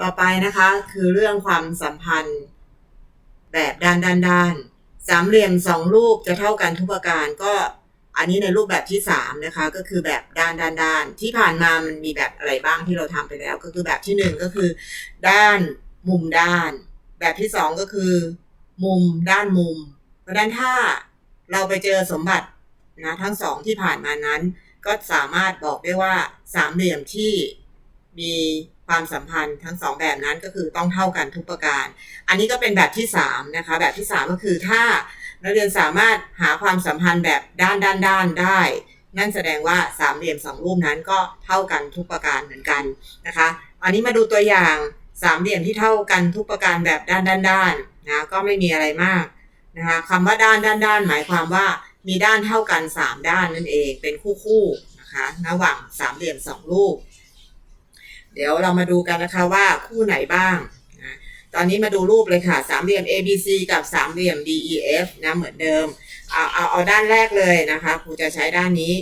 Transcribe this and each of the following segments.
ต่อไปนะคะคือเรื่องความสัมพันธ์ แบบด้านด้านด้านสามเหลี่ยมสองรูปจะเท่ากันทุกประการก็อันนี้ในรูปแบบที่สามนะคะ ก็คือแบบด้านด้านด้าน ที่ผ่านมามันมีแบบอะไรบ้างที่เราทำไปแล้ว ก็คือแบบที่หนึ่งก็คือ ด้านมุมด้าน แบบที่สองก็คือ มุมด้านมุม เพราะนั้นถ้าเราไปเจอสมบัตินะทั้งสองที่ผ่านมานั้น ก็สามารถบอกได้ว่าสามเหลี่ยมที่ มีความสัมพันธ์ทั้งสองแบบนั้นก็คือต้องเท่ากันทุกประการ อันนี้ก็เป็นแบบที่สามนะคะแบบที่สามก็คือถ้านักเรียนสามารถหาความสัมพันธ์แบบด้านด้านด้านได้ นั่นแสดงว่าสามเหลี่ยมสองรูปนั้นก็เท่ากันทุกประการเหมือนกันนะคะ อันนี้มาดูตัวอย่างสามเหลี่ยมที่เท่ากันทุกประการแบบด้านด้านด้านนะก็ไม่มีอะไรมากนะคะคำว่าด้านด้านด้านหมายความว่ามีด้านเท่ากันสามด้านนั่นเองเป็นคู่คู่นะคะระหว่างสามเหลี่ยมสองรูป เดี๋ยวเรามาดูกันนะคะว่าคู่ไหนบ้างนะตอนนี้มาดูรูปเลยค่ะ สามเหลี่ยม ABC กับสามเหลี่ยม DEF นะเหมือนเดิม เอาเอาเอาด้านแรกเลยนะคะครูจะใช้ด้านนี้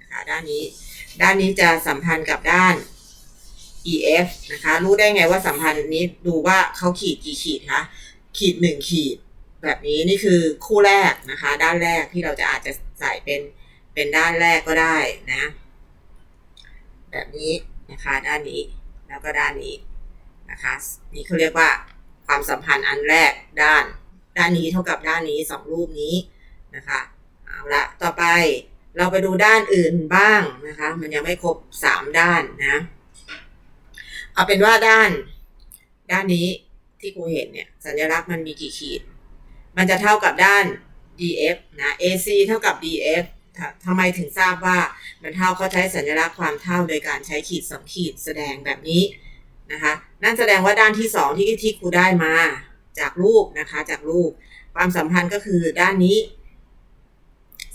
นะคะด้านนี้ ด้านนี้จะสัมพันธ์กับด้าน EF นะคะ รู้ได้ไงว่าสัมพันธ์นี้ดูว่าเขาขีดกี่ขีดคะขีดหนึ่งขีด แบบนี้นี่คือคู่แรกนะคะ ด้านแรกที่เราจะอาจจะใส่เป็นเป็นด้านแรกก็ได้นะ แบบนี้ นะคะ ด้านนี้แล้วก็ด้านนี้นะคะ นี่เขาเรียกว่าความสัมพันธ์อันแรกด้าน ด้านนี้เท่ากับด้านนี้สองรูปนี้นะคะเอาละต่อไปเราไปดูด้านอื่นบ้างนะคะ มันยังไม่ครบสามด้านนะ เอาเป็นว่าด้าน ด้านนี้ที่ครูเห็นเนี่ย สัญลักษณ์มันมีกี่ขีด มันจะเท่ากับด้าน df นะ ac เท่ากับ df ทำไมถึงทราบว่ามันเท่าเขาใช้สัญลักษณ์ความเท่าโดยการใช้ขีดสองขีดแสดงแบบนี้นะคะนั่นแสดงว่าด้านที่สองที่ที่ครูได้มาจากรูปนะคะจากรูป ความสัมพันธ์ก็คือด้านนี้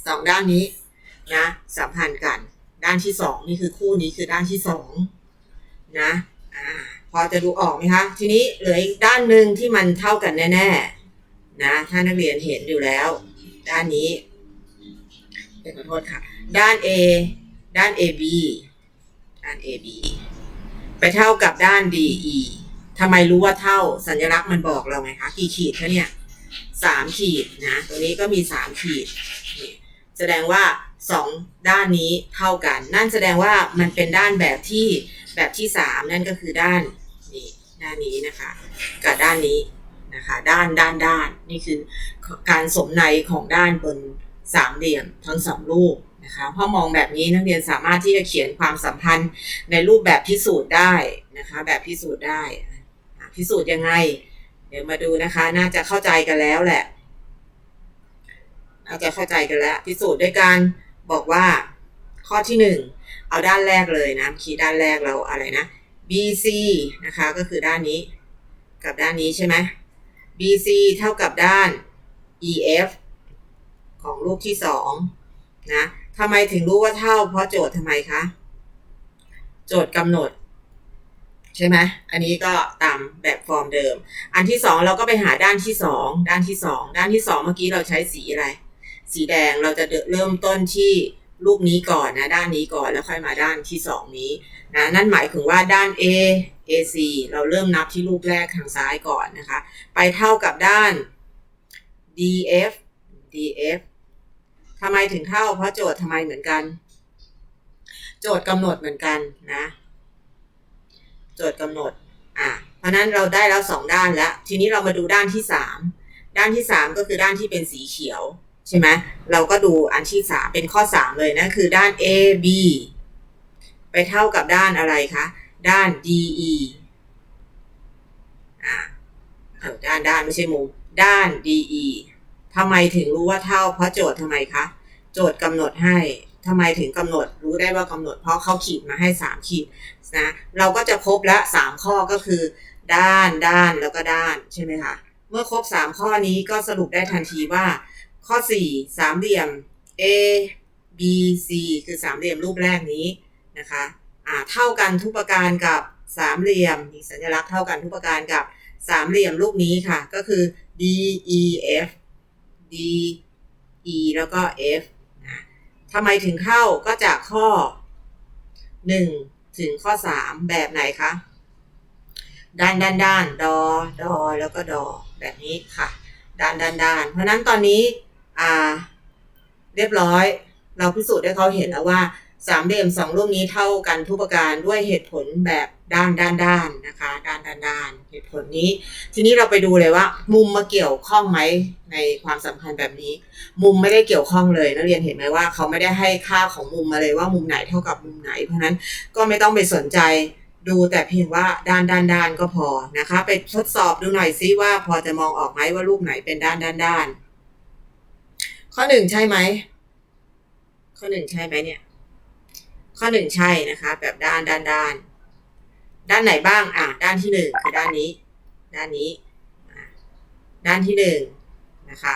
สองด้านนี้นะสัมพันธ์กัน ด้านที่สองนี่คือคู่นี้คือด้านที่สองนะอ่าพอจะดูออกไหมคะ ทีนี้เหลืออีกด้านหนึ่งที่มันเท่ากันแน่ๆนะถ้านักเรียนเห็นอยู่แล้ว ด้านนี้ ขอโทษค่ะ ด้าน A ด้าน AB ด้าน AB ไปเท่ากับด้าน DE ทำไมรู้ว่าเท่าสัญลักษณ์มันบอกเราไงคะ กี่ขีดคะเนี่ยสามขีดนะ ตัวนี้ก็มีสามขีด แสดงว่าสองด้านนี้เท่ากัน นั่นแสดงว่ามันเป็นด้านแบบที่แบบที่สามนั่นก็คือด้านนี่ด้านนี้นะคะ กับด้านนี้นะคะ ด้านด้านด้านนี่คือการสมในของด้านบน สามเหลี่ยมทั้งสองรูปนะคะพอมองแบบนี้นักเรียนสามารถที่จะเขียนความสัมพันธ์ในรูปแบบพิสูจน์ได้นะคะแบบพิสูจน์ได้ พิสูจน์ยังไง เดี๋ยวมาดูนะคะ น่าจะเข้าใจกันแล้วแหละน่าจะเข้าใจกันแล้ว พิสูจน์ด้วยการบอกว่าข้อที่หนึ่งเอาด้านแรกเลยนะคีย์ด้านแรกเราอะไรนะ BC นะคะก็คือด้านนี้กับด้านนี้ใช่ไหม BC เท่ากับด้าน EF ของรูปที่สองนะทำไมถึงรู้ว่าเท่า เพราะโจทย์ทำไมคะ โจทย์กำหนด ใช่ไหมอันนี้ก็ตามแบบฟอร์มเดิม อันที่สองเราก็ไปหาด้านที่สองด้านที่สองด้านที่สองเมื่อกี้เราใช้สีอะไร สีแดงเราจะเริ่มต้นที่รูปนี้ก่อนนะ ด้านนี้ก่อนแล้วค่อยมาด้านที่สองนี้นะนั่นหมายถึงว่าด้าน A AC เราเริ่มนับที่รูปแรกทางซ้ายก่อนนะคะ ไปเท่ากับด้าน DF DF ทำไมถึงเท่า เพราะโจทย์ทำไมเหมือนกัน โจทย์กำหนดเหมือนกันนะ โจทย์กำหนด อะ เพราะนั้นเราได้แล้วสองด้านแล้ว ทีนี้เรามาดูด้านที่สาม ด้านที่สามก็คือด้านที่เป็นสีเขียว ใช่ไหม เราก็ดูอันที่สามเป็นข้อสามเลยนะ คือด้าน A B ไปเท่ากับด้านอะไรคะ ด้าน D E อ่าด้านด้านไม่ใช่มุม ด้าน D E ทำไมถึงรู้ว่าเท่า เพราะโจทย์ทำไมคะ โจทย์กำหนดให้ทำไมถึงกำหนดรู้ได้ว่ากำหนด เพราะเขาขีดมาให้สามขีดนะเราก็จะครบละสามข้อก็คือ ด้านด้านแล้วก็ด้านใช่ไหมคะเมื่อครบสามข้อนี้ก็สรุปได้ทันทีว่า ข้อสี่สามเหลี่ยม A B C คือสามเหลี่ยมรูปแรกนี้นะคะอ่าเท่ากันทุกประการกับสามเหลี่ยมมีสัญลักษณ์เท่ากันทุกประการกับสามเหลี่ยมรูปนี้ค่ะ ก็คือ D E F D E แล้วก็ F นะทำไมถึงเข้าก็จากข้อ 1 ถึงข้อ 3 แบบไหนคะ ด้านด้านด้านดอ ดอ แล้วก็ดอ แบบนี้ค่ะ ด้านด้านด้าน เพราะนั้นตอนนี้ อ่า เรียบร้อย เราพิสูจน์ให้เขาเห็นแล้วว่า สามเหลี่ยมสองรูปนี้เท่ากันทุกประการด้วยเหตุผลแบบด้านด้านด้านนะคะด้านด้านด้านเหตุผลนี้ ทีนี้เราไปดูเลยว่า มุมมาเกี่ยวข้องไหมในความสัมพันธ์แบบนี้ มุมไม่ได้เกี่ยวข้องเลยนักเรียนเห็นไหมว่าเขาไม่ได้ให้ค่าของมุมมาเลยว่ามุมไหนเท่ากับมุมไหน เพราะฉะนั้นก็ไม่ต้องไปสนใจดูแต่เพียงว่าด้านด้านด้านก็พอนะคะ ไปทดสอบดูหน่อยซิว่าพอจะมองออกไหมว่ารูปไหนเป็นด้านด้านด้าน ข้อหนึ่งใช่ไหมข้อหนึ่งใช่ไหมเนี่ย ข้อหนึ่งใช่นะคะ แบบด้านด้านด้าน ด้านไหนบ้างอะด้านที่หนึ่งคือด้านนี้ ด้านนี้ ด้านที่หนึ่งนะคะ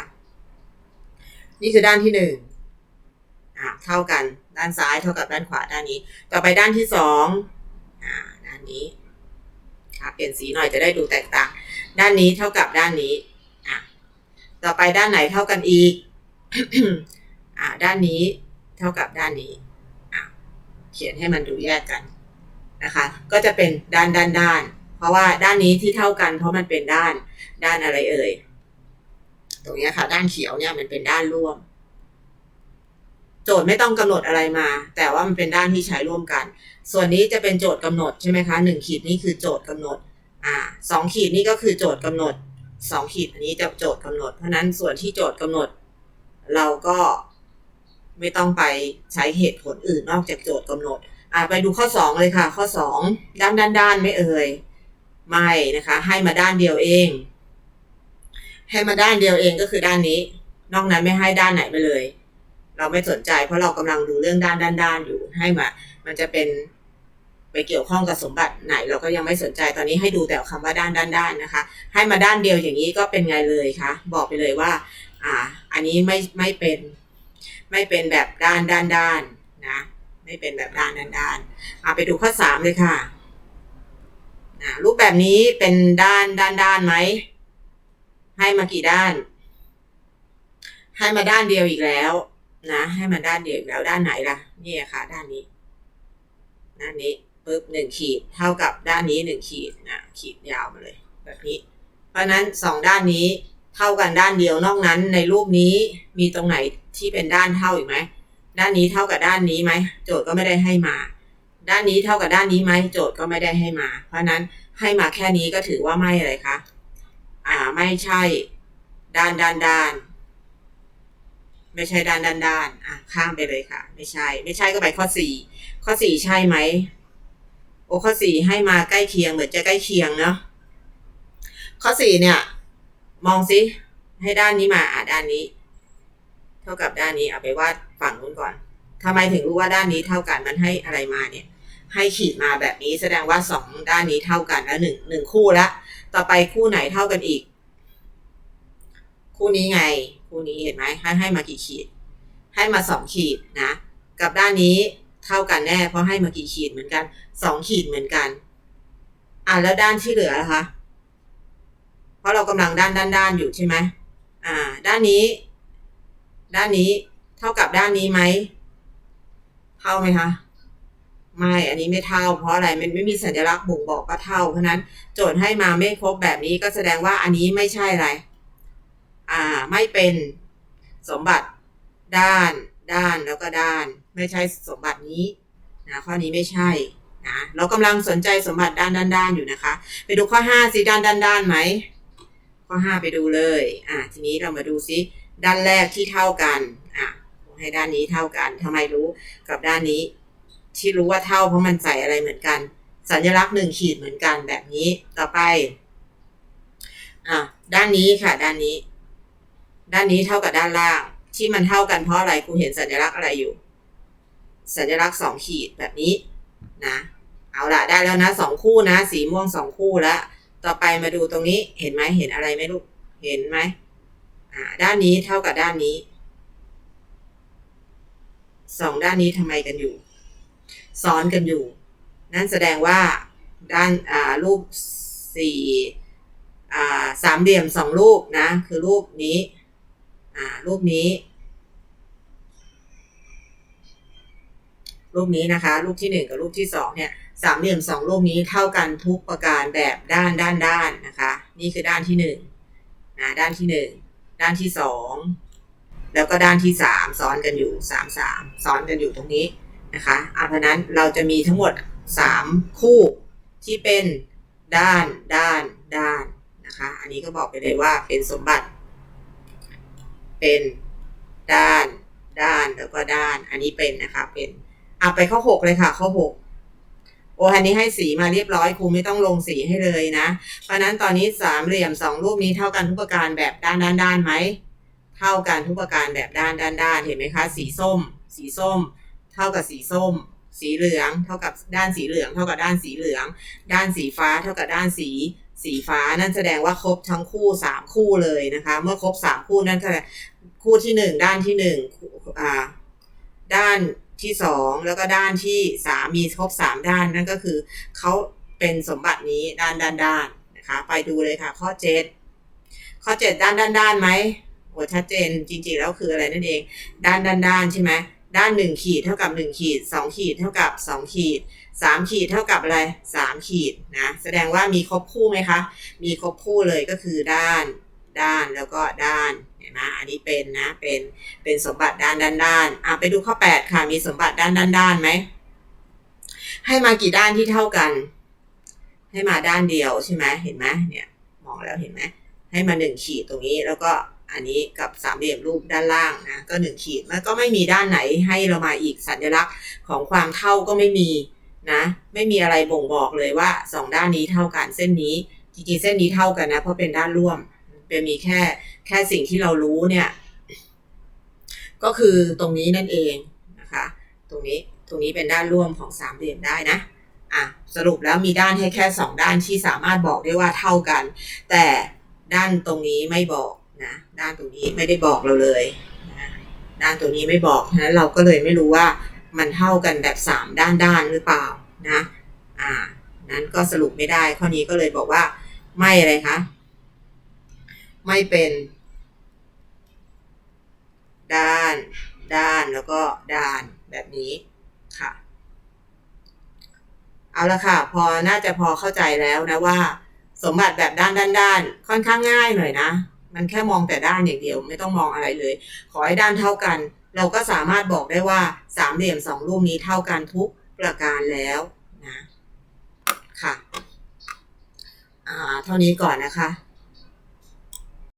นี่คือด้านที่หนึ่งอะเท่ากันด้านซ้ายเท่ากับด้านขวาด้านนี้ ต่อไปด้านที่สองอ่าด้านนี้ค่ะเปลี่ยนสีหน่อยจะได้ดูแตกต่าง ด้านนี้เท่ากับด้านนี้อะต่อไปด้านไหนเท่ากันอีกอ่าด้านนี้เท่ากับด้านนี้ ขียนให้มันดูแยกกันนะคะ ก็จะเป็นด้านด้านด้าน เพราะว่าด้านนี้ที่เท่ากันเพราะมันเป็นด้านด้านอะไรเอ่ย ตรงนี้ค่ะ ด้านเขียวเนี่ยมันเป็นด้านร่วม โจทย์ไม่ต้องกำหนดอะไรมา แต่ว่ามันเป็นด้านที่ใช้ร่วมกัน ส่วนนี้จะเป็นโจทย์กำหนดใช่ไหมคะหนึ่งขีดนี่คือโจทย์กำหนด อ่าสองขีดนี่ก็คือโจทย์กำหนดสองขีดอันนี้จะโจทย์กำหนด เพราะฉะนั้นส่วนที่โจทย์กำหนด เราก็ ไม่ต้องไปใช้เหตุผลอื่นนอกจากโจทย์กำหนดอ่าไปดูข้อสองเลยค่ะ ข้อสองด้านด้านด้านไม่เอ่ยไม่นะคะ ให้มาด้านเดียวเอง ให้มาด้านเดียวเองก็คือด้านนี้ นอกนั้นไม่ให้ด้านไหนไปเลย เราไม่สนใจ เพราะเรากำลังดูเรื่องด้านด้านด้านอยู่ให้มา มันจะเป็นไปเกี่ยวข้องกับสมบัติไหน เราก็ยังไม่สนใจตอนนี้ให้ดูแต่คำว่าด้านด้านด้านนะคะ ให้มาด้านเดียวอย่างนี้ก็เป็นไงเลยคะบอกไปเลยว่า อ่า อันนี้ไม่ไม่เป็น ไม่เป็นแบบด้านด้านด้านนะ ไม่เป็นแบบด้านด้านด้านเอาไปดูข้อสามเลยค่ะนะรูปแบบนี้เป็นด้านด้านด้านไหม ให้มากี่ด้าน ให้มาด้านเดียวอีกแล้วนะ ให้มาด้านเดียวอีกแล้วด้านไหนล่ะนี่ค่ะ ด้านนี้ ด้านนี้ปุ๊บหนึ่งขีด เท่ากับด้านนี้หนึ่งขีดนะขีดยาวมาเลย แบบนี้ เพราะนั้นสองด้านนี้ เท่ากันด้านเดียวนอกนั้นในรูปนี้มีตรงไหนที่เป็นด้านเท่าอีกไหมด้านนี้เท่ากับด้านนี้ไหมโจทย์ก็ไม่ได้ให้มา ด้านนี้เท่ากับด้านนี้ไหมโจทย์ก็ไม่ได้ให้มา เพราะนั้นให้มาแค่นี้ก็ถือว่าไม่อะไรคะอ่าไม่ใช่ ด้านด้านด้านไม่ใช่ด้านด้านด้านอะข้ามไปเลยค่ะ ไม่ใช่ ไม่ใช่ก็ไปข้อสี่ข้อสี่ใช่ไหมโอ้ข้อสี่ให้มาใกล้เคียงเหมือนจะใกล้เคียงเนาะข้อสี่เนี่ย มองซิให้ด้านนี้มาอะด้านนี้ เท่ากับด้านนี้เอาไปวาดฝั่งนู้นก่อนทำไมถึงรู้ว่าด้านนี้เท่ากันมันให้อะไรมาเนี่ย ให้ขีดมาแบบนี้แสดงว่าสองด้านนี้เท่ากันแล้วหนึ่งหนึ่งคู่ละต่อไปคู่ไหนเท่ากันอีก คู่นี้ไง คู่นี้เห็นไหมให้ให้มากี่ขีด ให้มาสองขีดนะ กับด้านนี้เท่ากันแน่เพราะให้มากี่ขีดเหมือนกันสองขีดเหมือนกัน อะแล้วด้านที่เหลือล่ะคะ เพราะเรากำลังด้านด้านด้านอยู่ใช่ไหมอ่า ด้านนี้ ด้านนี้เท่ากับด้านนี้ไหมเท่าไหมคะไม่อันนี้ไม่เท่า เพราะอะไรมันไม่มีสัญลักษณ์บ่งบอกว่าเท่าเพราะนั้นโจทย์ให้มาไม่ครบแบบนี้ก็แสดงว่าอันนี้ไม่ใช่อะไร อ่า ไม่เป็นสมบัติด้าน ด้านแล้วก็ด้าน ไม่ใช่สมบัตินี้นะข้อนี้ไม่ใช่นะเรากำลังสนใจสมบัติด้านด้านด้านอยู่นะคะ ไปดูข้อห้าสิด้านด้านด้านไหม ข้อห้าไปดูเลย อ่าทีนี้เรามาดูซิด้านแรกที่เท่ากันอะให้ด้านนี้เท่ากันทำไมรู้กับด้านนี้ ที่รู้ว่าเท่าเพราะมันใส่อะไรเหมือนกัน สัญลักษณ์หนึ่งขีดเหมือนกันแบบนี้ต่อไปอะด้านนี้ค่ะ ด้านนี้ ด้านนี้เท่ากับด้านล่าง ที่มันเท่ากันเพราะอะไรครูเห็นสัญลักษณ์อะไรอยู่ สัญลักษณ์สองขีดแบบนี้นะ เอาละได้แล้วนะสองคู่นะ สีม่วงสองคู่แล้ว ต่อไปมาดูตรงนี้เห็นไหมเห็นอะไรไหมลูก เห็นไหมอ่า ด้านนี้เท่ากับด้านนี้สองด้านนี้ทำไมกันอยู่ ซ้อนกันอยู่ นั่นแสดงว่าด้านอ่ารูปสี่อ่าสามเหลี่ยมสองรูปนะ คือรูปนี้อ่ารูปนี้ รูปนี้นะคะ รูปที่หนึ่งกับรูปที่สองเนี่ย สามเหลี่ยมสองรูปนี้เท่ากันทุกประการแบบด้านด้านด้านนะคะ นี่คือด้านที่หนึ่งนะด้านที่หนึ่งด้านที่สองแล้วก็ด้านที่สามซ้อนกันอยู่สามสามซ้อนกันอยู่ตรงนี้นะคะอะเพราะนั้นเราจะมีทั้งหมดสามคู่ที่เป็นด้านด้านด้านนะคะ อันนี้ก็บอกไปเลยว่าเป็นสมบัติ เป็นด้านด้านแล้วก็ด้าน อันนี้เป็นนะคะเป็นอะไปข้อหกเลยค่ะข้อหก โอ้อันนี้ให้สีมาเรียบร้อยครูไม่ต้องลงสีให้เลยนะ เพราะนั้นตอนนี้สามเหลี่ยมสองรูปนี้เท่ากันทุกประการแบบด้านด้านด้านไหมเท่ากันทุกประการแบบด้านด้านด้านเห็นไหมคะ สีส้ม สีส้ม เท่ากับสีส้ม สีเหลือง เท่ากับด้านสีเหลือง เท่ากับด้านสีเหลือง ด้านสีฟ้า เท่ากับด้านสีสีฟ้านั่นแสดงว่าครบทั้งคู่สามคู่เลยนะคะ เมื่อครบสามคู่นั่นแสดงคู่ที่หนึ่งด้านที่หนึ่งอ่าด้าน ที่สองแล้วก็ด้านที่สามมีครบสามด้านนั่นก็คือเขาเป็นสมบัตินี้ด้านด้านด้านนะคะ ไปดูเลยค่ะ ข้อเจ็ดข้อเจ็ดด้านด้านด้านไหมโอ้ชัดเจนจริงๆแล้วคืออะไรนั่นเอง ด้านด้านด้านใช่ไหมด้านหนึ่งขีดเท่ากับหนึ่งขีดสองขีดเท่ากับสองขีดสามขีดเท่ากับอะไรสามขีดนะแสดงว่ามีครบคู่ไหมคะ มีครบคู่เลยก็คือด้าน ด้านแล้วก็ด้าน เห็นไหมอันนี้เป็นนะเป็นเป็นสมบัติด้านด้านด้านอะไปดูข้อแปดค่ะมีสมบัติด้านด้านด้านไหมให้มากี่ด้านที่เท่ากัน ให้มาด้านเดียวใช่ไหมเห็นไหมเนี่ยมองแล้วเห็นไหมให้มาหนึ่งขีดตรงนี้แล้วก็อันนี้กับสามเหลี่ยมรูปด้านล่างนะก็หนึ่งขีดมันก็ไม่มีด้านไหนให้เรามาอีกสัญลักษณ์ของความเท่าก็ไม่มีนะไม่มีอะไรบ่งบอกเลยว่าสองด้านนี้เท่ากันเส้นนี้จริงๆเส้นนี้เท่ากันนะเพราะเป็นด้านร่วม เป็นมีแค่แค่สิ่งที่เรารู้เนี่ย ก็คือตรงนี้นั่นเองนะคะ ตรงนี้ตรงนี้เป็นด้านร่วมของสามเหลี่ยมได้นะอะสรุปแล้วมีด้านให้แค่สองด้านที่สามารถบอกได้ว่าเท่ากัน แต่ด้านตรงนี้ไม่บอกนะด้านตรงนี้ไม่ได้บอกเราเลยนะด้านตรงนี้ไม่บอกฉะนั้นเราก็เลยไม่รู้ว่ามันเท่ากันแบบสามด้านด้านหรือเปล่านะอ่านั้นก็สรุปไม่ได้ข้อนี้ก็เลยบอกว่าไม่อะไรคะ ไม่เป็น ด้าน ด้านแล้วก็ด้านแบบนี้ค่ะ เอาละค่ะ พอน่าจะพอเข้าใจแล้วนะว่า สมบัติแบบด้านด้านด้านค่อนข้างง่ายหน่อยนะ มันแค่มองแต่ด้านอย่างเดียว ไม่ต้องมองอะไรเลย ขอให้ด้านเท่ากัน เราก็สามารถบอกได้ว่าสามเหลี่ยมสองรูปนี้เท่ากันทุกประการแล้วนะค่ะ อ่า เท่านี้ก่อนนะคะ